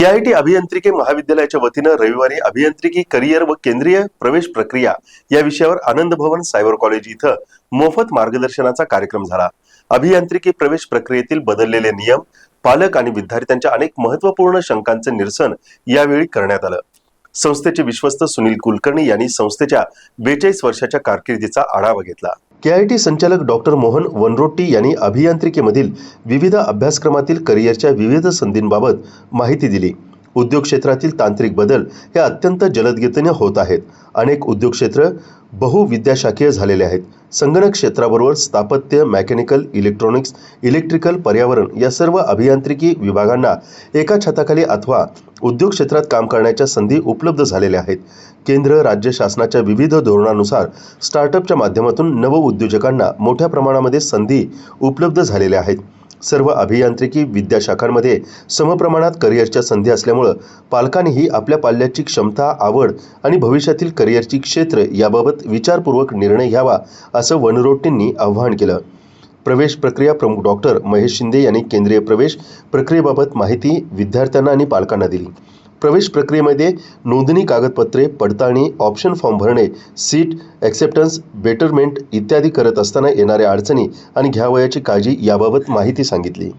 K I T अभियांत्रिकी महाविद्यालयाच्या वतीनं रविवारी अभियांत्रिकी करिअर व केंद्रीय प्रवेश प्रक्रिया या विषयावर आनंद भवन सायबर कॉलेज इथं मोफत मार्गदर्शनाचा कार्यक्रम झाला. अभियांत्रिकी प्रवेश प्रक्रियेतील बदललेले नियम पालक आणि विद्यार्थ्यांच्या अनेक महत्त्वपूर्ण शंकांचे निरसन यावेळी करण्यात आलं. संस्थेचे विश्वस्त सुनील कुलकर्णी यांनी संस्थेच्या बेचाळीस वर्षाच्या कारकिर्दीचा आढावा घेतला. के आय टी संचालक डॉक्टर मोहन वनरोट्टी यांनी अभियांत्रिकीमधील विविध अभ्यासक्रमातील करिअरच्या विविध संधींबाबत माहिती दिली. उद्योग क्षेत्रातील तांत्रिक बदल हे अत्यंत जलदगतीने होत आहेत. अनेक उद्योग क्षेत्र बहुविद्याशाखीय झालेले आहेत. संगणक क्षेत्राबरोबर स्थापत्य मेकॅनिकल इलेक्ट्रॉनिक्स इलेक्ट्रिकल पर्यावरण या सर्व अभियांत्रिकी विभागांना एका छताखाली अथवा उद्योग क्षेत्रात काम करण्याच्या संधी उपलब्ध झालेल्या आहेत. केंद्र राज्य शासनाच्या विविध धोरणानुसार स्टार्टअपच्या माध्यमातून नवउद्योजकांना मोठ्या प्रमाणामध्ये संधी उपलब्ध झालेल्या आहेत. सर्व अभियांत्रिकी विद्याशाखांमध्ये समप्रमाणात करिअरच्या संधी असल्यामुळं पालकांनीही आपल्या पाल्याची क्षमता आवड आणि भविष्यातील करिअरची क्षेत्र याबाबत विचारपूर्वक निर्णय घ्यावा असं वनरोटींनी आवाहन केलं. प्रवेश प्रक्रिया प्रमुख डॉक्टर महेश शिंदे यांनी केंद्रीय प्रवेश प्रक्रियेबाबत माहिती विद्यार्थ्यांना आणि पालकांना दिली. प्रवेश प्रक्रियेमध्ये नोंदणी कागदपत्रे पडताळणी ऑप्शन फॉर्म भरणे सीट ॲक्सेप्टन्स बेटरमेंट इत्यादी करत असताना येणाऱ्या अडचणी आणि घ्यावयाची काळजी याबाबत माहिती सांगितली.